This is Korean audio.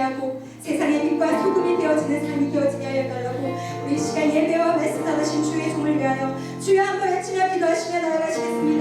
하고 세상의 빛과 소금이 되어지는 삶이 되어지게 하여 달라고 우리 시간 예배와 말씀 나누신 주의 종을 위하여 주여 한번 외치며 기도하시며 나아가시겠습니다.